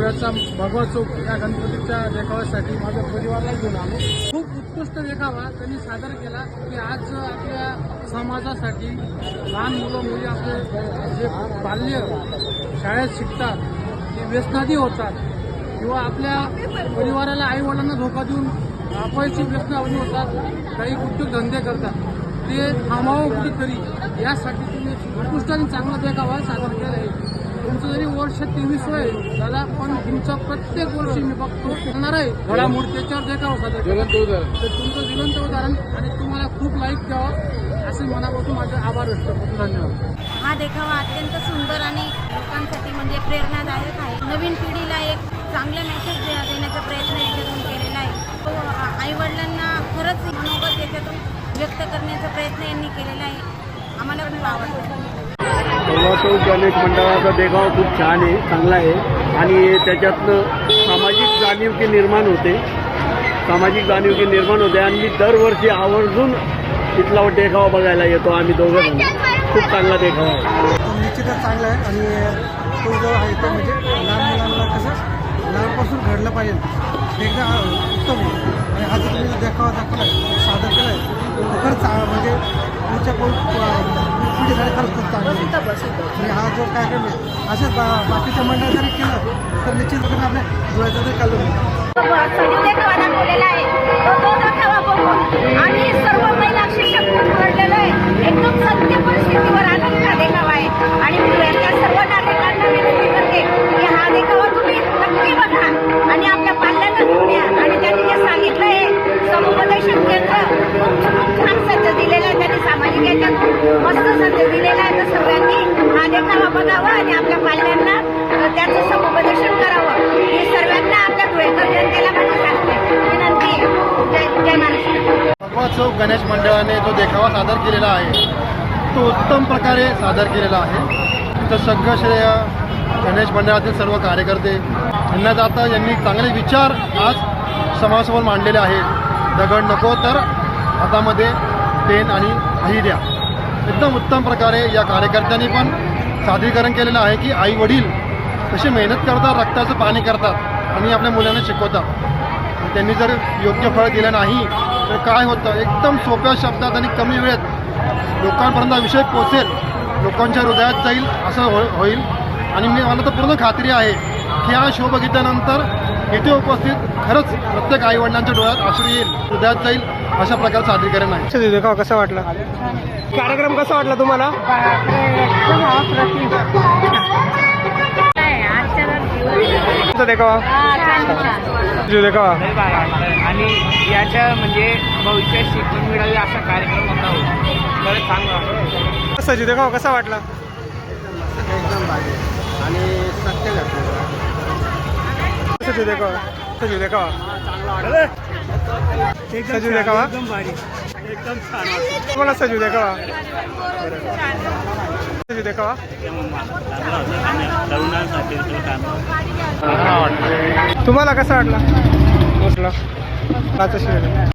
धुळ्याचा भगवा चौक या गणपतीच्या देखाव्यासाठी माझ्या परिवाराला घेऊन आलो. खूप उत्कृष्ट देखावा त्यांनी सादर केला की आज आपल्या समाजासाठी लहान मुलं मुली आपले जे बाल्य शाळेत शिकतात ते व्यसनादी होतात किंवा आपल्या परिवाराला आईवडिलांना धोका देऊन अपयशी व्यसनावधी होतात काही उद्योगधंदे करतात ते थांबावं कुठेतरी यासाठी तुम्ही उत्कृष्ट आणि चांगला देखावा सादर केला आहे. तुमचं जरी वर्ष तेवीस आहे दादा पण तुमचं प्रत्येक वर्षी मी बघतो येणार आहे. घडामोड त्याच्यावर देखावा सादर केला तर तुमचं जिवंत उदाहरण आणि तुम्हाला खूप लाईक द्यावं असे मनापासून माझे आभार व्यक्त करतो. धन्यवाद. हा देखावा अत्यंत सुंदर आणि लोकांसाठी म्हणजे प्रेरणादायक आहे. नवीन पिढीला एक चांगला मेसेज दे- देण्याचा प्रयत्न याच्यातून केलेला आहे. तो आई वडिलांना खरंच मनोगत याच्यातून व्यक्त करण्याचा प्रयत्न यांनी केलेला आहे. आम्हाला खूप आवडतं. चौक गणेश मंडळाचा देखाव खूप छान आहे चांगला आहे. आणि त्याच्यातनं सामाजिक जाणीवकी निर्माण होते. सामाजिक जाणीवकी निर्माण होते आणि मी दरवर्षी आवर्जून तिथला देखावा बघायला येतो. आम्ही दोघं जण. खूप चांगला देखावा आहे. निश्चितच चांगला आहे आणि तो जो आहे तो म्हणजे लहान मुलांना कसं लहानपासून घडलं पाहिजे. एकदा उत्तम आणि हा जो तुम्ही देखावा दाखवला आहे सादर केला आहे खरंच चा- म्हणजे पो- पिढीसाठी खरंच खूप चांगला आणि हा जो कार्यक्रम आहे असेच बा बाकीच्या मंडळ जरी केलं तर निश्चितपणे आपल्या डोळ्याचा देखावा बघून आम्ही सर्व महिला शिक्षक खूप घडलेलो आहे. एकदम सत्य परिस्थितीवर हा देखावा आहे. आणि मी यांच्या सर्व नागरिकांना विनंती करते की हा देखावा तुम्ही नक्की बघा. आणि आपल्या पाल्यांना घेऊन या आणि त्यांनी जे सांगितलं आहे समुपदेशन केंद्र खूप खूप छान सज्ज दिलेलं आहे त्यांनी सामाजिक याच्यातून. मस्त दिलेला आहे. तर सगळ्यांनी हा देखावा बघावा आणि आपल्या पाल्यांना त्याचं समुपदेशन करावं. ही सर्वांना आपल्या धुळेकर जनतेला माझी सांगते. विनंती जय जय महाराष्ट्र. भगवा चौक गणेश मंडळाने जो देखावा सादर केलेला आहे तो उत्तम प्रकारे सादर केलेला आहे. तर सगळं श्रेय गणेश मंडळातील सर्व कार्यकर्ते यांना जाता यांनी चांगले विचार आज समाजासमोर मांडलेले आहेत. दगड नको तर हातामध्ये पेन आणि वही द्या. एकदम उत्तम प्रकारे या कार्यकर्त्यांनी पण सादरीकरण केलेलं आहे की आई वडील कशी मेहनत करतात रक्ताचं पाणी करतात आणि आपल्या मुलांना शिकवतात. त्यांनी जर योग्य फळ दिलं नाही तर काय होतं? एकदम सोप्या शब्दात आणि कमी वेळेत लोकांपर्यंत विषय पोचेल लोकांच्या हृदयात जाईल असं हो होईल. आणि मी मला तर पूर्ण खात्री आहे की हा शो बघितल्यानंतर इथे उपस्थित खरंच प्रत्येक आईवडिलांच्या डोळ्यात अश्रू येईल हृदयात जाईल अशा प्रकारचं सादरीकरण आहे. कसा वाटला? कार्यक्रम कसा वाटला तुम्हाला? देखावा देखावा आणि याच्या म्हणजे भविष्यात शिकून मिळावी असा कार्यक्रम होता हो. खरंच चांगला. सजू देखावा कसा वाटला? एकदम भारी. आणि सत्य घटना सजू देखा सजू देखावा सजू देखावा तुम्हाला सजू देखा। सजू देखावा तुम्हाला कसा वाटला? वाटला